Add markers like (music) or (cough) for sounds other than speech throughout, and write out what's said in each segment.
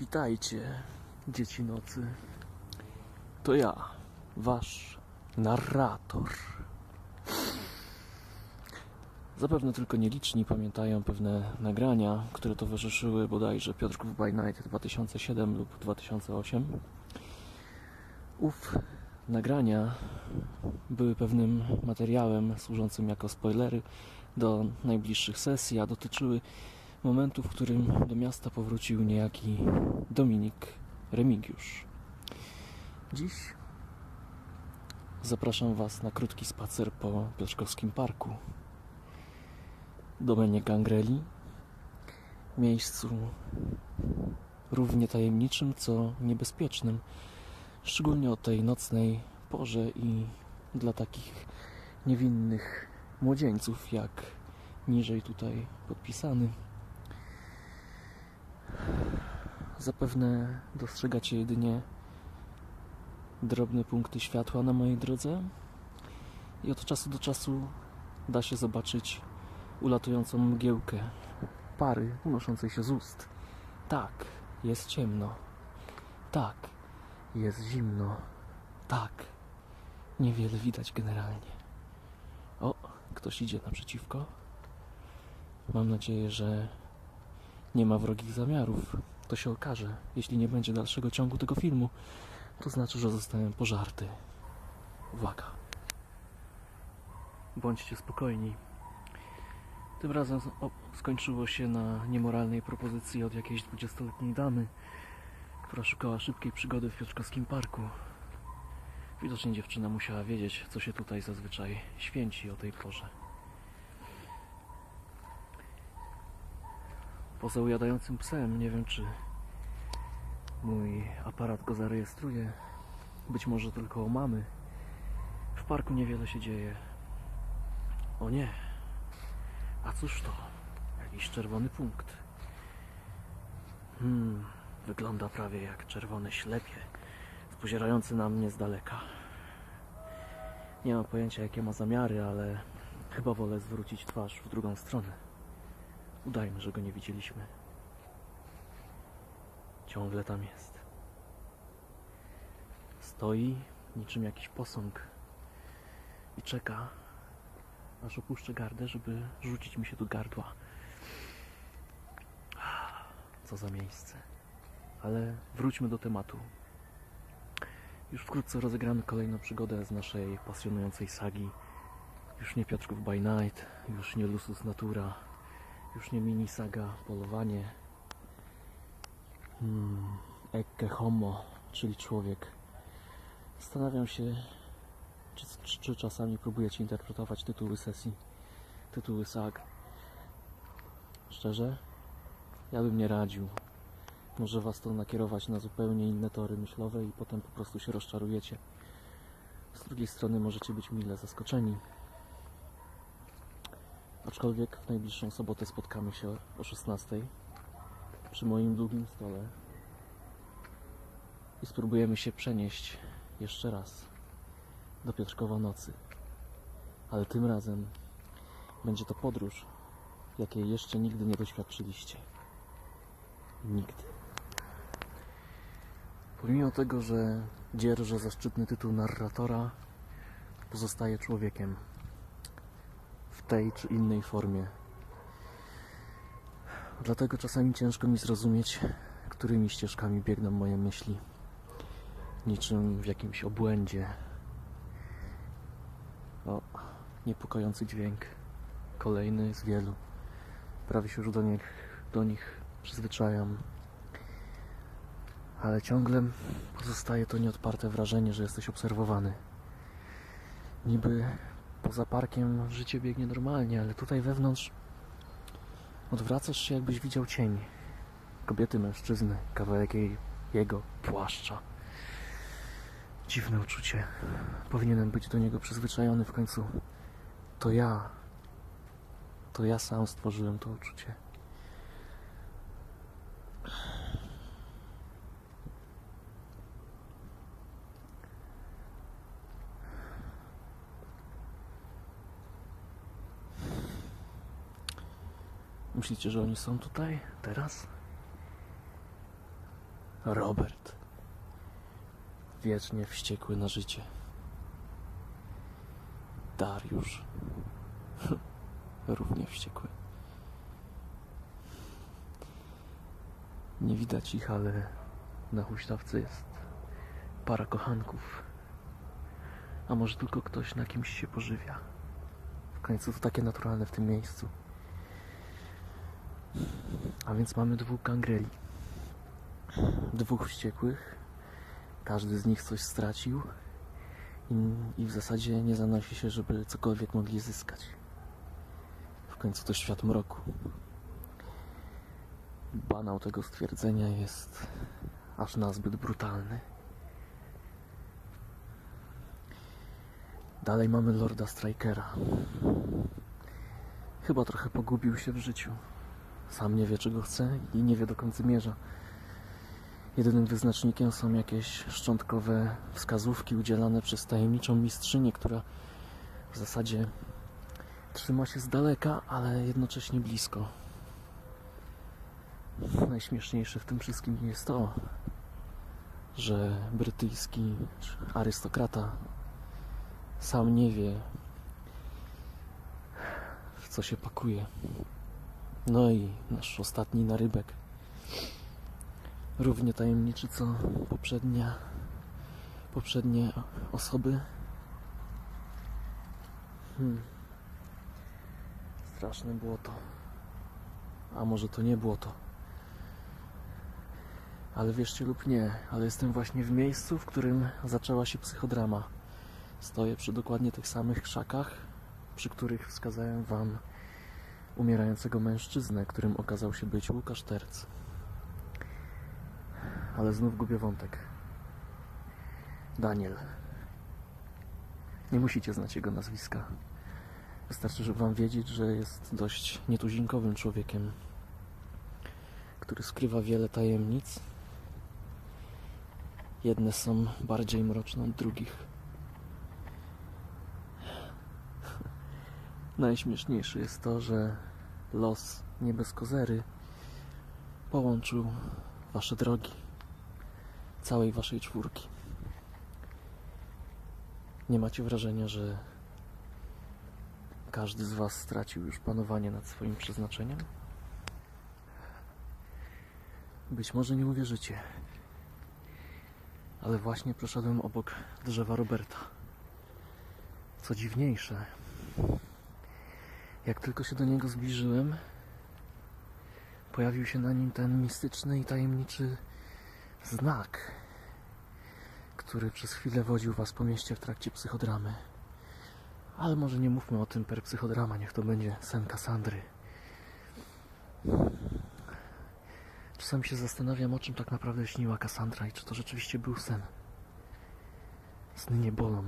Witajcie, dzieci nocy. To ja, wasz narrator. Zapewne tylko nieliczni pamiętają pewne nagrania, które towarzyszyły bodajże Piotrków by Night 2007 lub 2008. Ów nagrania były pewnym materiałem służącym jako spoilery do najbliższych sesji, a dotyczyły momentu, w którym do miasta powrócił niejaki Dominik Remigiusz. Dziś zapraszam Was na krótki spacer po Piotrkowskim Parku. Domenie Gangreli, miejscu równie tajemniczym, co niebezpiecznym, szczególnie o tej nocnej porze i dla takich niewinnych młodzieńców, jak niżej tutaj podpisany. Zapewne dostrzegacie jedynie drobne punkty światła na mojej drodze i od czasu do czasu da się zobaczyć ulatującą mgiełkę pary unoszącej się z ust. Tak, jest ciemno. Tak, jest zimno. Tak, niewiele widać generalnie. O, ktoś idzie naprzeciwko. Mam nadzieję, że nie ma wrogich zamiarów. To się okaże. Jeśli nie będzie dalszego ciągu tego filmu, to znaczy, że zostałem pożarty. Uwaga. Bądźcie spokojni. Tym razem skończyło się na niemoralnej propozycji od jakiejś dwudziestoletniej damy, która szukała szybkiej przygody w Piotrkowskim Parku. Widocznie dziewczyna musiała wiedzieć, co się tutaj zazwyczaj święci o tej porze. Poza ujadającym psem, nie wiem czy mój aparat go zarejestruje. Być może tylko o mamy. W parku niewiele się dzieje. O nie. A cóż to? Jakiś czerwony punkt. Hmm, wygląda prawie jak czerwone ślepie, spozierający na mnie z daleka. Nie mam pojęcia jakie ma zamiary, ale chyba wolę zwrócić twarz w drugą stronę. Udajmy, że go nie widzieliśmy. Ciągle tam jest. Stoi niczym jakiś posąg i czeka, aż opuszczę gardę, żeby rzucić mi się do gardła. Co za miejsce. Ale wróćmy do tematu. Już wkrótce rozegramy kolejną przygodę z naszej pasjonującej sagi. Już nie Piotrków by Night, już nie Lusus Natura, już nie mini saga Polowanie. Hmm, Homo, czyli człowiek. Zastanawiam się, czy, czy, czy czasami próbujecie interpretować tytuły sesji, tytuły sag. Szczerze, ja bym nie radził. Może was to nakierować na zupełnie inne tory myślowe i potem po prostu się rozczarujecie. Z drugiej strony możecie być mile zaskoczeni. Aczkolwiek w najbliższą sobotę spotkamy się o 16 przy moim długim stole i spróbujemy się przenieść jeszcze raz do Piotrkowa Nocy. Ale tym razem będzie to podróż, jakiej jeszcze nigdy nie doświadczyliście. Nigdy. Pomimo tego, że dzierżę zaszczytny tytuł narratora, pozostaję człowiekiem tej czy innej formie. Dlatego czasami ciężko mi zrozumieć, którymi ścieżkami biegną moje myśli. Niczym w jakimś obłędzie. O, niepokojący dźwięk. Kolejny z wielu. Prawie się już do nich, do nich przyzwyczajam. Ale ciągle pozostaje to nieodparte wrażenie, że jesteś obserwowany. Niby poza parkiem życie biegnie normalnie, ale tutaj wewnątrz odwracasz się, jakbyś widział cień kobiety, mężczyzny, kawałek jej, jego płaszcza. Dziwne uczucie. Powinienem być do niego przyzwyczajony w końcu. To ja. To ja sam stworzyłem to uczucie. Myślicie, że oni są tutaj? Teraz? Robert. Wiecznie wściekły na życie. Dariusz. (laughs) Równie wściekły. Nie widać ich, ale na huśtawce jest para kochanków. A może tylko ktoś na kimś się pożywia. W końcu to takie naturalne w tym miejscu. A więc mamy dwóch gangreli. Dwóch wściekłych. Każdy z nich coś stracił. I, w zasadzie nie zanosi się, żeby cokolwiek mogli zyskać. W końcu to świat mroku. Banał tego stwierdzenia jest aż nazbyt brutalny. Dalej mamy Lorda Strikera. Chyba trochę pogubił się w życiu. Sam nie wie, czego chce i nie wie, dokąd zmierza. Jedynym wyznacznikiem są jakieś szczątkowe wskazówki udzielane przez tajemniczą mistrzynię, która w zasadzie trzyma się z daleka, ale jednocześnie blisko. Najśmieszniejsze w tym wszystkim jest to, że brytyjski arystokrata sam nie wie, w co się pakuje. No i nasz ostatni narybek. Równie tajemniczy co poprzednia, poprzednie osoby. Hmm. Straszne było to. A może to nie było to. Ale wierzcie lub nie, ale jestem właśnie w miejscu, w którym zaczęła się psychodrama. Stoję przy dokładnie tych samych krzakach, przy których wskazałem wam umierającego mężczyznę, którym okazał się być Łukasz Terc. Ale znów gubię wątek. Daniel. Nie musicie znać jego nazwiska. Wystarczy, żeby wam wiedzieć, że jest dość nietuzinkowym człowiekiem, który skrywa wiele tajemnic. Jedne są bardziej mroczne od drugich. Najśmieszniejsze jest to, że los nie bez kozery połączył wasze drogi, całej waszej czwórki. Nie macie wrażenia, że każdy z was stracił już panowanie nad swoim przeznaczeniem? Być może nie uwierzycie, ale właśnie przeszedłem obok drzewa Roberta. Co dziwniejsze, jak tylko się do niego zbliżyłem, pojawił się na nim ten mistyczny i tajemniczy znak, który przez chwilę wodził was po mieście w trakcie psychodramy. Ale może nie mówmy o tym per psychodrama, niech to będzie sen Kassandry. Czasami się zastanawiam, o czym tak naprawdę śniła Kassandra i czy to rzeczywiście był sen. Sny nie bolą.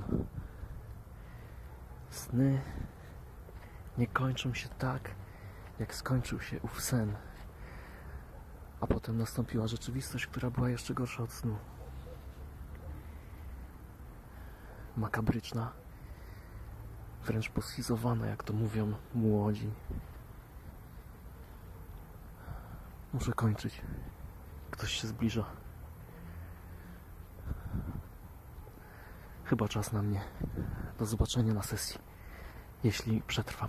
Sny nie kończą się tak, jak skończył się ów sen. A potem nastąpiła rzeczywistość, która była jeszcze gorsza od snu. Makabryczna, wręcz poschizowana, jak to mówią młodzi. Muszę kończyć. Ktoś się zbliża. Chyba czas na mnie. Do zobaczenia na sesji, jeśli przetrwam.